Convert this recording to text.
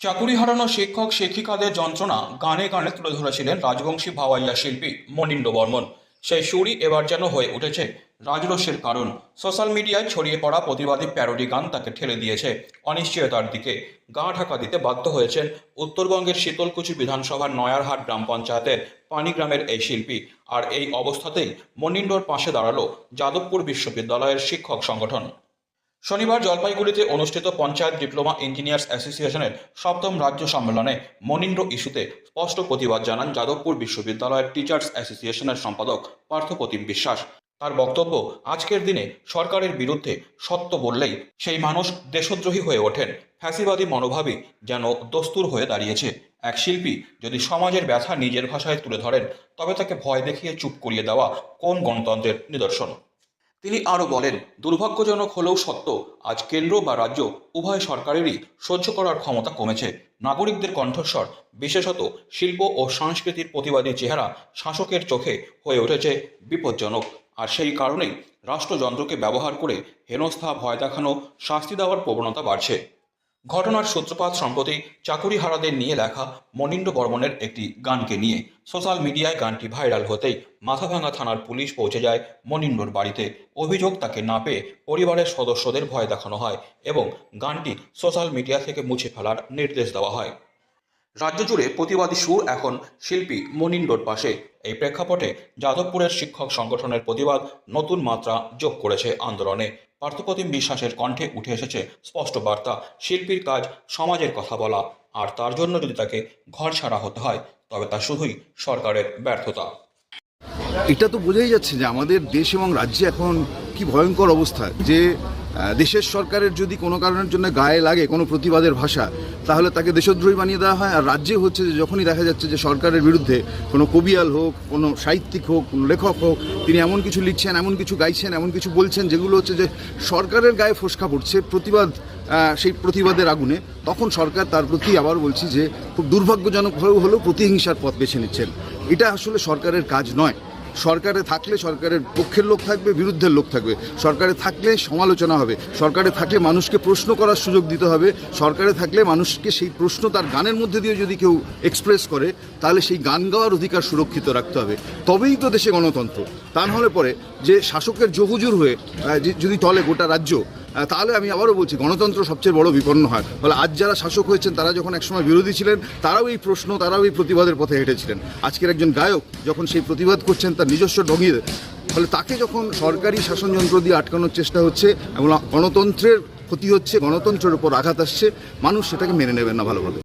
চাকুরি হারানো শিক্ষক, শিক্ষিকাদের যন্ত্রণা গানে গানে তুলে ধরেছিলেন রাজবংশী ভাওয়াইয়া শিল্পী মনিন্দ বর্মন। সেই সুরই এবার যেন হয়ে উঠেছে রাজরসের কারণ। সোশ্যাল মিডিয়ায় ছড়িয়ে পড়া প্রতিবাদী প্যারোডি গান তাকে ঠেলে দিয়েছে অনিশ্চয়তার দিকে। গা ঢাকা দিতে বাধ্য হয়েছেন উত্তরবঙ্গের শীতলকুচি বিধানসভার নয়ারহাট গ্রাম পঞ্চায়েতের পানিগ্রামের এই শিল্পী। আর এই অবস্থাতেই মনিন্ডোর পাশে দাঁড়াল যাদবপুর বিশ্ববিদ্যালয়ের শিক্ষক সংগঠন। শনিবার জলপাইগুড়িতে অনুষ্ঠিত পঞ্চায়েত ডিপ্লোমা ইঞ্জিনিয়ার্স অ্যাসোসিয়েশনের সপ্তম রাজ্য সম্মেলনে মনিন্দ্র ইস্যুতে স্পষ্ট প্রতিবাদ জানান যাদবপুর বিশ্ববিদ্যালয়ের টিচার্স অ্যাসোসিয়েশনের সম্পাদক পার্থপ্রতিম বিশ্বাস। তার বক্তব্য, আজকের দিনে সরকারের বিরুদ্ধে সত্য বললেই সেই মানুষ দেশদ্রোহী হয়ে ওঠেন। ফ্যাসিবাদী মনোভাবই যেন দস্তুর হয়ে দাঁড়িয়েছে। এক শিল্পী যদি সমাজের ব্যথা নিজের ভাষায় তুলে ধরেন, তবে তাকে ভয় দেখিয়ে চুপ করিয়ে দেওয়া কোন গণতন্ত্রের নিদর্শন? তিনি আরও বলেন, দুর্ভাগ্যজনক হলেও সত্য, আজ কেন্দ্র বা রাজ্য উভয় সরকারেরই সহ্য করার ক্ষমতা কমেছে। নাগরিকদের কণ্ঠস্বর, বিশেষত শিল্প ও সংস্কৃতির প্রতিবাদী চেহারা শাসকের চোখে হয়ে উঠেছে বিপজ্জনক। আর সেই কারণেই রাষ্ট্রযন্ত্রকে ব্যবহার করে হেনস্থা, ভয় দেখানো, শাস্তি দেওয়ার প্রবণতা বাড়ছে। ঘটনার সূত্রপাত সম্প্রতি চাকুরিহারাদের নিয়ে লেখা মনিন্দ বর্মনের একটি গানকে নিয়ে সোশ্যাল মিডিয়ায় গানটি ভাইরাল হতেই মাথাভাঙা থানার পুলিশ পৌঁছে যায় মনিন্ডর বাড়িতে। অভিযোগ তাকে না পেয়ে পরিবারের সদস্যদের ভয় দেখানো হয় এবং গানটি সোশ্যাল মিডিয়া থেকে মুছে ফেলার নির্দেশ দেওয়া হয়। রাজ্য জুড়ে প্রতিবাদী সুর এখন শিল্পী মনিন্ডোর পাশে। এই প্রেক্ষাপটে যাদবপুরের শিক্ষক সংগঠনের প্রতিবাদ নতুন মাত্রা যোগ করেছে আন্দোলনে। পার্থপ্রতিম বিশ্বাসের কণ্ঠে উঠে এসেছে স্পষ্ট বার্তা, শিল্পীর কাজ, সমাজের কথা বলা। আর তার জন্য যদি তাকে ঘর ছাড়া হতে হয়, তবে তা শুধুই সরকারের ব্যর্থতা। এটা তো বোঝাই যাচ্ছে যে আমাদের দেশ এবং রাজ্যে এখন কি ভয়ঙ্কর অবস্থা, যে দেশের সরকারের যদি কোনো কারণের জন্য গায়ে লাগে কোনো প্রতিবাদের ভাষা, তাহলে তাকে দেশদ্রোহী বানিয়ে দেওয়া হয়। আর রাজ্যে হচ্ছে যে যখনই দেখা যাচ্ছে যে সরকারের বিরুদ্ধে কোনো কবিয়াল হোক, কোনো সাহিত্যিক হোক, কোনো লেখক হোক, তিনি এমন কিছু লিখছেন, এমন কিছু গাইছেন, এমন কিছু বলছেন, যেগুলো হচ্ছে যে সরকারের গায়ে ফোসকা পড়ছে, প্রতিবাদ সেই প্রতিবাদের আগুনে, তখন সরকার তার প্রতি আবার বলছি যে, খুব দুর্ভাগ্যজনকভাবেও হলেও প্রতিহিংসার পথ বেছে নিচ্ছেন। এটা আসলে সরকারের কাজ নয়। সরকারে থাকলে সরকারের পক্ষের লোক থাকবে, বিরুদ্ধের লোক থাকবে। সরকারে থাকলে সমালোচনা হবে। সরকারে থাকলে মানুষকে প্রশ্ন করার সুযোগ দিতে হবে। সরকারে থাকলে মানুষকে সেই প্রশ্ন তার গানের মধ্যে দিয়ে যদি কেউ এক্সপ্রেস করে, তাহলে সেই গান গাওয়ার অধিকার সুরক্ষিত রাখতে হবে। তবেই তো দেশে গণতন্ত্র। তা নাহলে পরে যে শাসকের জহুজুর হয়ে যদি চলে গোটা রাজ্য তাহলে আমি আবারও বলছি, গণতন্ত্র সবচেয়ে বড় বিপন্ন হয়। ফলে আজ যারা শাসক হয়েছেন, তারা যখন একসময় বিরোধী ছিলেন, তারাও এই প্রশ্ন, তারাও এই প্রতিবাদের পথে হেঁটেছিলেন। আজকের একজন গায়ক যখন সেই প্রতিবাদ করছেন, তার নিজস্ব ঢঙিয়ে ফলে তাকে যখন সরকারি শাসনযন্ত্র দিয়ে আটকানোর চেষ্টা হচ্ছে এবং গণতন্ত্রের ক্ষতি হচ্ছে, গণতন্ত্রের উপর আঘাত আসছে, মানুষ সেটাকে মেনে নেবেন না ভালোভাবে।